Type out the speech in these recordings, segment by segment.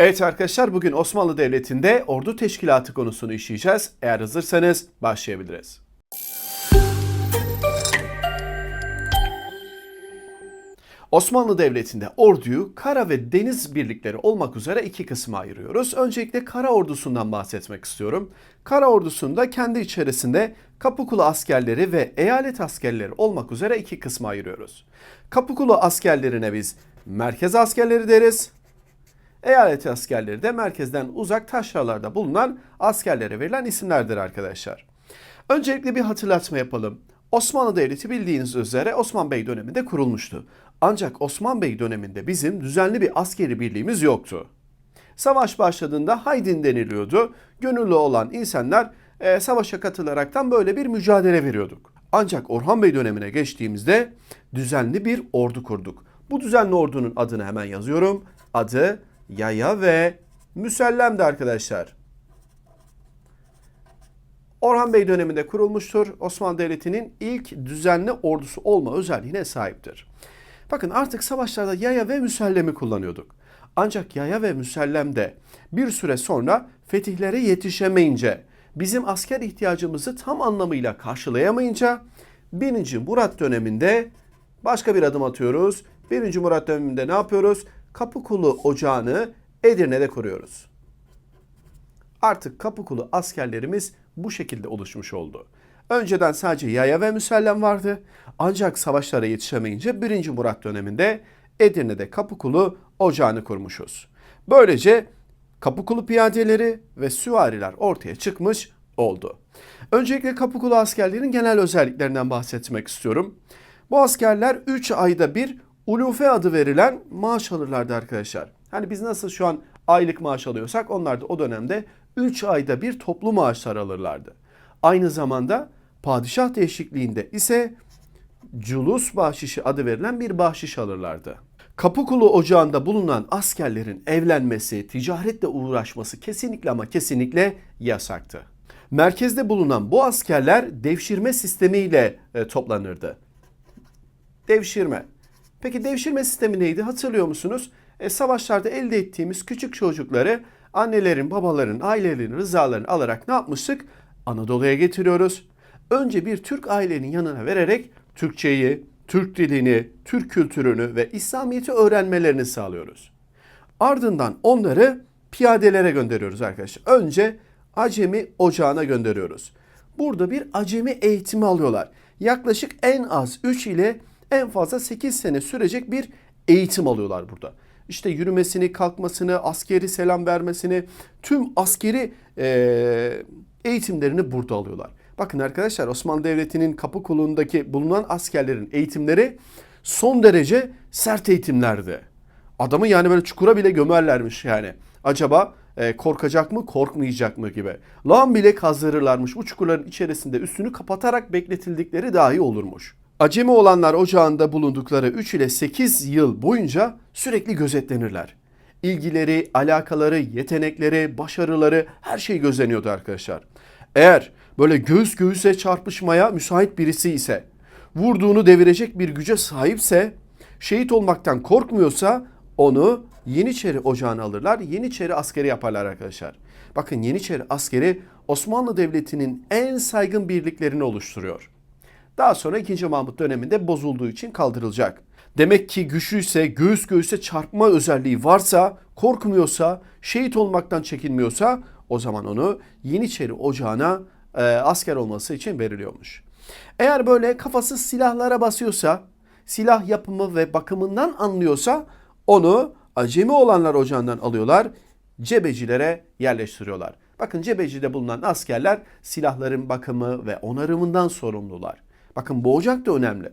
Evet arkadaşlar bugün Osmanlı Devleti'nde ordu teşkilatı konusunu işleyeceğiz. Eğer hazırsanız başlayabiliriz. Osmanlı Devleti'nde orduyu kara ve deniz birlikleri olmak üzere iki kısma ayırıyoruz. Öncelikle kara ordusundan bahsetmek istiyorum. Kara ordusunda kendi içerisinde Kapıkulu askerleri ve eyalet askerleri olmak üzere iki kısma ayırıyoruz. Kapıkulu askerlerine biz merkez askerleri deriz. Eyalet askerleri de merkezden uzak taşralarda bulunan askerlere verilen isimlerdir arkadaşlar. Öncelikle bir hatırlatma yapalım. Osmanlı Devleti bildiğiniz üzere Osman Bey döneminde kurulmuştu. Ancak Osman Bey döneminde bizim düzenli bir askeri birliğimiz yoktu. Savaş başladığında haydin deniliyordu. Gönüllü olan insanlar e, savaşa katılaraktan böyle bir mücadele veriyorduk. Ancak Orhan Bey dönemine geçtiğimizde düzenli bir ordu kurduk. Bu düzenli ordunun adını hemen yazıyorum. Adı Yaya ve Müsellem'di arkadaşlar. Orhan Bey döneminde kurulmuştur. Osmanlı Devleti'nin ilk düzenli ordusu olma özelliğine sahiptir. Bakın artık savaşlarda yaya ve müsellemi kullanıyorduk. Ancak yaya ve müsellem de bir süre sonra fetihlere yetişemeyince, bizim asker ihtiyacımızı tam anlamıyla karşılayamayınca 1. Murat döneminde başka bir adım atıyoruz. 1. Murat döneminde ne yapıyoruz? Kapıkulu Ocağı'nı Edirne'de kuruyoruz. Artık Kapıkulu askerlerimiz bu şekilde oluşmuş oldu. Önceden sadece yaya ve müsellem vardı. Ancak savaşlara yetişemeyince 1. Murat döneminde Edirne'de Kapıkulu Ocağı'nı kurmuşuz. Böylece Kapıkulu piyadeleri ve süvariler ortaya çıkmış oldu. Öncelikle Kapıkulu askerlerin genel özelliklerinden bahsetmek istiyorum. Bu askerler 3 ayda bir ulufe adı verilen maaş alırlardı arkadaşlar. Hani biz nasıl şu an aylık maaş alıyorsak onlar da o dönemde 3 ayda bir toplu maaşlar alırlardı. Aynı zamanda padişah değişikliğinde ise culus bahşişi adı verilen bir bahşiş alırlardı. Kapıkulu ocağında bulunan askerlerin evlenmesi, ticaretle uğraşması kesinlikle ama kesinlikle yasaktı. Merkezde bulunan bu askerler devşirme sistemiyle e, toplanırdı. Devşirme. Peki devşirme sistemi neydi hatırlıyor musunuz? E, savaşlarda elde ettiğimiz küçük çocukları annelerin, babaların, ailelerin rızalarını alarak ne yapmıştık? Anadolu'ya getiriyoruz. Önce bir Türk ailenin yanına vererek Türkçeyi, Türk dilini, Türk kültürünü ve İslamiyet'i öğrenmelerini sağlıyoruz. Ardından onları piyadelere gönderiyoruz arkadaşlar. Önce Acemi Ocağı'na gönderiyoruz. Burada bir acemi eğitimi alıyorlar. Yaklaşık en az 3 ile en fazla 8 sene sürecek bir eğitim alıyorlar burada. İşte yürümesini, kalkmasını, askeri selam vermesini, tüm askeri e, eğitimlerini burada alıyorlar. Bakın arkadaşlar Osmanlı Devleti'nin kapı kulundaki bulunan askerlerin eğitimleri son derece sert eğitimlerdi. Adamı yani böyle çukura bile gömerlermiş yani. Acaba e, korkacak mı korkmayacak mı gibi. Lağım bile kazdırırlarmış. Bu çukurların içerisinde üstünü kapatarak bekletildikleri dahi olurmuş. Acemi olanlar ocağında bulundukları 3 ile 8 yıl boyunca sürekli gözetlenirler. İlgileri, alakaları, yetenekleri, başarıları her şey gözleniyordu arkadaşlar. Eğer böyle göğüs göğüse çarpışmaya müsait birisi ise, vurduğunu devirecek bir güce sahipse, şehit olmaktan korkmuyorsa onu Yeniçeri ocağına alırlar. Yeniçeri askeri yaparlar arkadaşlar. Bakın Yeniçeri askeri Osmanlı Devleti'nin en saygın birliklerini oluşturuyor. Daha sonra 2. Mahmut döneminde bozulduğu için kaldırılacak. Demek ki güçlüyse, göğüs göğüse çarpma özelliği varsa, korkmuyorsa, şehit olmaktan çekinmiyorsa o zaman onu Yeniçeri ocağına e, asker olması için veriliyormuş. Eğer böyle kafası silahlara basıyorsa, silah yapımı ve bakımından anlıyorsa onu acemi olanlar ocağından alıyorlar, cebecilere yerleştiriyorlar. Bakın cebecide bulunan askerler silahların bakımı ve onarımından sorumlular. Bakın bu ocak da önemli.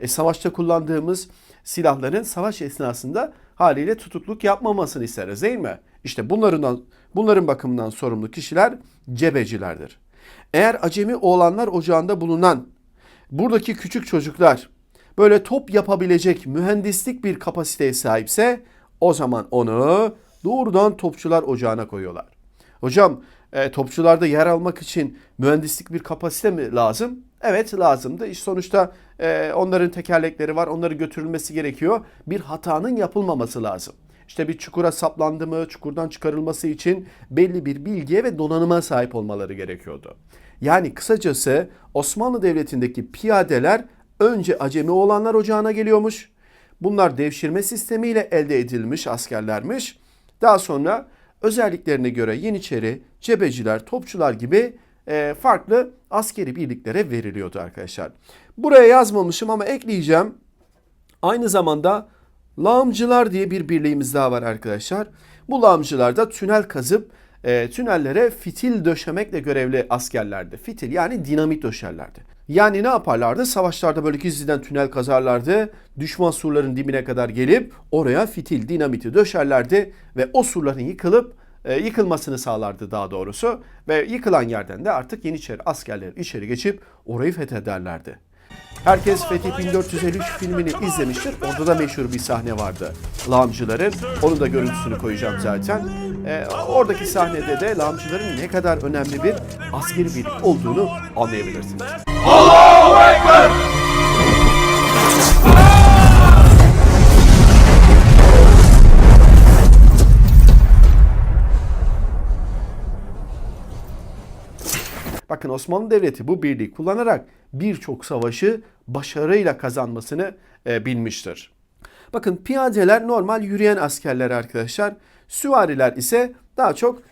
E, savaşta kullandığımız silahların savaş esnasında haliyle tutukluk yapmamasını isteriz değil mi? İşte bunların, bunların bakımından sorumlu kişiler cebecilerdir. Eğer acemi oğlanlar ocağında bulunan buradaki küçük çocuklar böyle top yapabilecek mühendislik bir kapasiteye sahipse o zaman onu doğrudan topçular ocağına koyuyorlar. Hocam e, topçularda yer almak için mühendislik bir kapasite mi lazım? Evet lazımdı. İş sonuçta e, onların tekerlekleri var. Onların götürülmesi gerekiyor. Bir hatanın yapılmaması lazım. işte bir çukura saplandı mı, çukurdan çıkarılması için belli bir bilgiye ve donanıma sahip olmaları gerekiyordu. Yani kısacası Osmanlı Devleti'ndeki piyadeler önce acemi olanlar ocağına geliyormuş. Bunlar devşirme sistemiyle elde edilmiş askerlermiş. Daha sonra özelliklerine göre Yeniçeri, Cebeciler, Topçular gibi e, farklı askeri birliklere veriliyordu arkadaşlar. Buraya yazmamışım ama ekleyeceğim. Aynı zamanda lağımcılar diye bir birliğimiz daha var arkadaşlar. Bu lağımcılar da tünel kazıp e, tünellere fitil döşemekle görevli askerlerdi. Fitil yani dinamit döşerlerdi. Yani ne yaparlardı? Savaşlarda böyle gizliden tünel kazarlardı. Düşman surların dibine kadar gelip oraya fitil, dinamiti döşerlerdi ve o surların yıkılıp e, yıkılmasını sağlardı daha doğrusu. Ve yıkılan yerden de artık Yeniçeri askerleri içeri geçip orayı fethederlerdi. Herkes Fethi 1453 filmini izlemiştir. Orada da meşhur bir sahne vardı. Lağımcıların. Onun da görüntüsünü koyacağım zaten. Ee, oradaki sahnede de lağımcıların ne kadar önemli bir askeri birlik olduğunu anlayabilirsiniz. Bakın Osmanlı Devleti bu birliği kullanarak birçok savaşı başarıyla kazanmasını e, bilmiştir. Bakın piyadeler normal yürüyen askerler arkadaşlar. Süvariler ise daha çok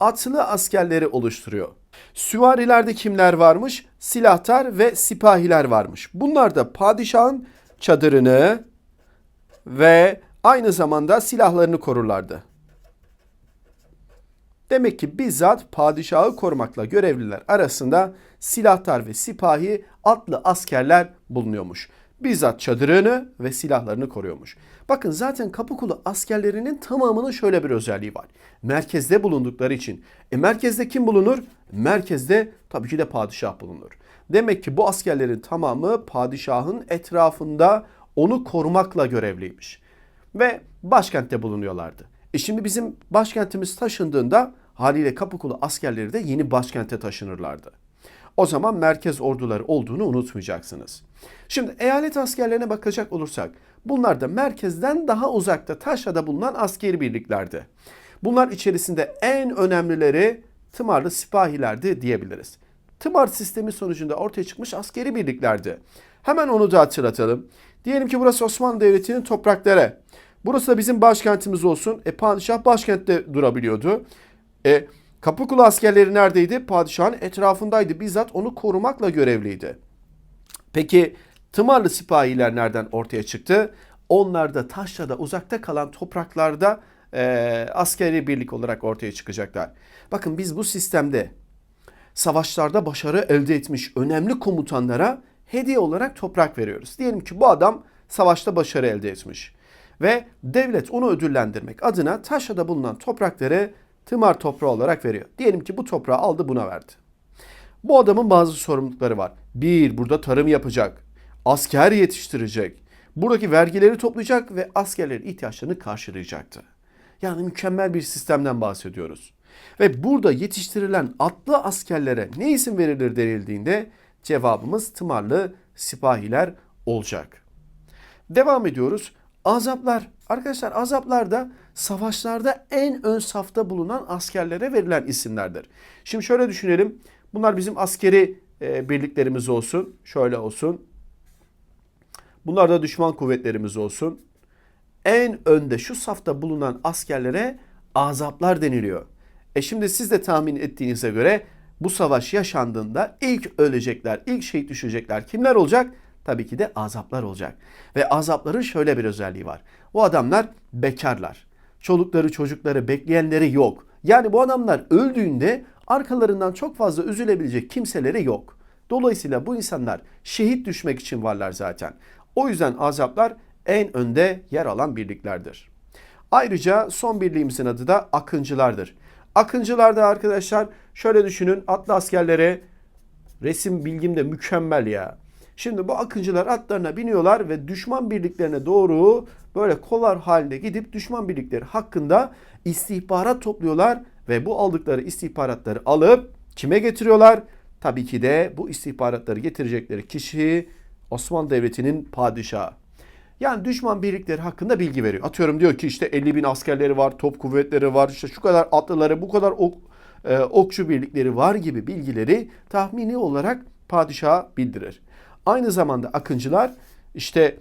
atlı askerleri oluşturuyor. Süvarilerde kimler varmış? Silahtar ve sipahiler varmış. Bunlar da padişahın çadırını ve aynı zamanda silahlarını korurlardı. Demek ki bizzat padişahı korumakla görevliler arasında silahtar ve sipahi atlı askerler bulunuyormuş. Bizzat çadırını ve silahlarını koruyormuş. Bakın zaten Kapıkulu askerlerinin tamamının şöyle bir özelliği var. Merkezde bulundukları için. E merkezde kim bulunur? Merkezde tabii ki de padişah bulunur. Demek ki bu askerlerin tamamı padişahın etrafında onu korumakla görevliymiş. Ve başkentte bulunuyorlardı. E şimdi bizim başkentimiz taşındığında haliyle Kapıkulu askerleri de yeni başkente taşınırlardı. O zaman merkez orduları olduğunu unutmayacaksınız. Şimdi eyalet askerlerine bakacak olursak bunlar da merkezden daha uzakta taşrada bulunan askeri birliklerdi. Bunlar içerisinde en önemlileri tımarlı sipahilerdi diyebiliriz. Tımar sistemi sonucunda ortaya çıkmış askeri birliklerdi. Hemen onu da hatırlatalım. Diyelim ki burası Osmanlı Devleti'nin toprakları. Burası da bizim başkentimiz olsun. E padişah başkentte durabiliyordu. E Kapıkulu askerleri neredeydi? Padişahın etrafındaydı. Bizzat onu korumakla görevliydi. Peki Tımarlı sipahiler nereden ortaya çıktı? Onlar da Taşra'da uzakta kalan topraklarda e, askeri birlik olarak ortaya çıkacaklar. Bakın biz bu sistemde savaşlarda başarı elde etmiş önemli komutanlara hediye olarak toprak veriyoruz. Diyelim ki bu adam savaşta başarı elde etmiş ve devlet onu ödüllendirmek adına Taşra'da bulunan toprakları tımar toprağı olarak veriyor. Diyelim ki bu toprağı aldı buna verdi. Bu adamın bazı sorumlulukları var. Bir, burada tarım yapacak. Asker yetiştirecek. Buradaki vergileri toplayacak ve askerlerin ihtiyaçlarını karşılayacaktı. Yani mükemmel bir sistemden bahsediyoruz. Ve burada yetiştirilen atlı askerlere ne isim verilir denildiğinde cevabımız tımarlı sipahiler olacak. Devam ediyoruz. Azaplar. Arkadaşlar azaplar da savaşlarda en ön safta bulunan askerlere verilen isimlerdir. Şimdi şöyle düşünelim. Bunlar bizim askeri e, birliklerimiz olsun. Şöyle olsun. Bunlar da düşman kuvvetlerimiz olsun. En önde şu safta bulunan askerlere azaplar deniliyor. E şimdi siz de tahmin ettiğinize göre bu savaş yaşandığında ilk ölecekler, ilk şehit düşecekler kimler olacak? Tabii ki de azaplar olacak. Ve azapların şöyle bir özelliği var. Bu adamlar bekarlar. Çolukları çocukları bekleyenleri yok. Yani bu adamlar öldüğünde arkalarından çok fazla üzülebilecek kimseleri yok. Dolayısıyla bu insanlar şehit düşmek için varlar zaten. O yüzden azaplar en önde yer alan birliklerdir. Ayrıca son birliğimizin adı da akıncılardır. Akıncılarda arkadaşlar şöyle düşünün atlı askerlere resim bilgim de mükemmel ya. Şimdi bu akıncılar atlarına biniyorlar ve düşman birliklerine doğru böyle kolar halinde gidip düşman birlikleri hakkında istihbarat topluyorlar ve bu aldıkları istihbaratları alıp kime getiriyorlar? Tabii ki de bu istihbaratları getirecekleri kişi Osmanlı Devleti'nin padişahı. Yani düşman birlikleri hakkında bilgi veriyor. Atıyorum diyor ki işte 50 bin askerleri var, top kuvvetleri var, işte şu kadar atlıları, bu kadar ok, e, okçu birlikleri var gibi bilgileri tahmini olarak padişaha bildirir. Aynı zamanda akıncılar işte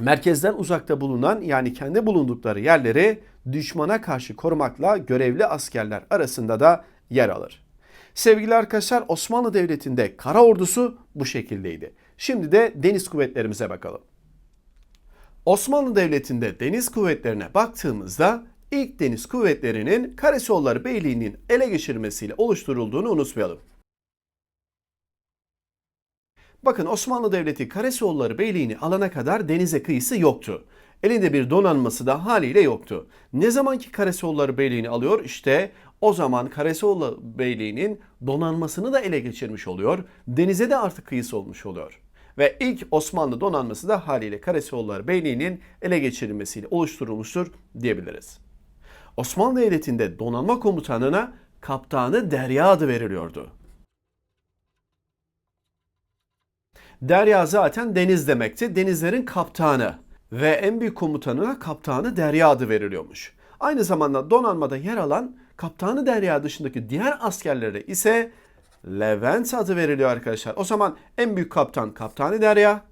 merkezden uzakta bulunan yani kendi bulundukları yerleri düşmana karşı korumakla görevli askerler arasında da yer alır. Sevgili arkadaşlar Osmanlı Devleti'nde kara ordusu bu şekildeydi. Şimdi de deniz kuvvetlerimize bakalım. Osmanlı Devleti'nde deniz kuvvetlerine baktığımızda ilk deniz kuvvetlerinin Karasoğulları Beyliği'nin ele geçirmesiyle oluşturulduğunu unutmayalım. Bakın Osmanlı Devleti Karasoğulları Beyliği'ni alana kadar denize kıyısı yoktu. Elinde bir donanması da haliyle yoktu. Ne zamanki Karasoğulları Beyliği'ni alıyor işte o zaman Karasoğulları Beyliği'nin donanmasını da ele geçirmiş oluyor. Denize de artık kıyısı olmuş oluyor. Ve ilk Osmanlı donanması da haliyle Karasoğulları Beyliği'nin ele geçirilmesiyle oluşturulmuştur diyebiliriz. Osmanlı Devleti'nde donanma komutanına Kaptanı Derya adı veriliyordu. Derya zaten deniz demekti. Denizlerin kaptanı ve en büyük komutanına Kaptanı Derya adı veriliyormuş. Aynı zamanda donanmada yer alan Kaptanı Derya dışındaki diğer askerlere ise Levent adı veriliyor arkadaşlar. O zaman en büyük kaptan Kaptanı Derya,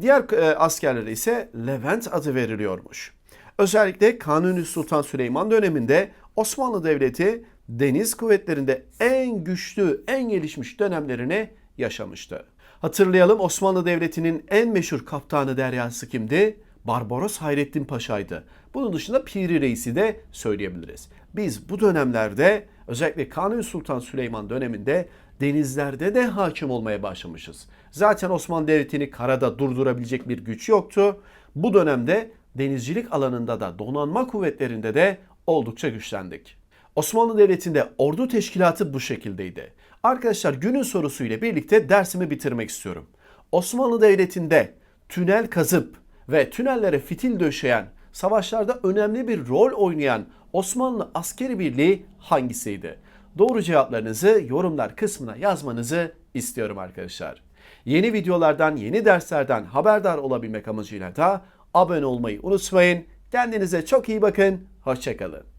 diğer e, askerlere ise Levent adı veriliyormuş. Özellikle Kanuni Sultan Süleyman döneminde Osmanlı Devleti deniz kuvvetlerinde en güçlü, en gelişmiş dönemlerini yaşamıştı. Hatırlayalım Osmanlı Devleti'nin en meşhur kaptanı deryası kimdi? Barbaros Hayrettin Paşa'ydı. Bunun dışında Piri Reis'i de söyleyebiliriz. Biz bu dönemlerde özellikle Kanuni Sultan Süleyman döneminde denizlerde de hakim olmaya başlamışız. Zaten Osmanlı Devleti'ni karada durdurabilecek bir güç yoktu. Bu dönemde denizcilik alanında da donanma kuvvetlerinde de oldukça güçlendik. Osmanlı Devleti'nde ordu teşkilatı bu şekildeydi. Arkadaşlar günün sorusuyla birlikte dersimi bitirmek istiyorum. Osmanlı Devleti'nde tünel kazıp ve tünellere fitil döşeyen, savaşlarda önemli bir rol oynayan Osmanlı askeri birliği hangisiydi? Doğru cevaplarınızı yorumlar kısmına yazmanızı istiyorum arkadaşlar. Yeni videolardan, yeni derslerden haberdar olabilmek amacıyla da abone olmayı unutmayın. Kendinize çok iyi bakın. Hoşçakalın.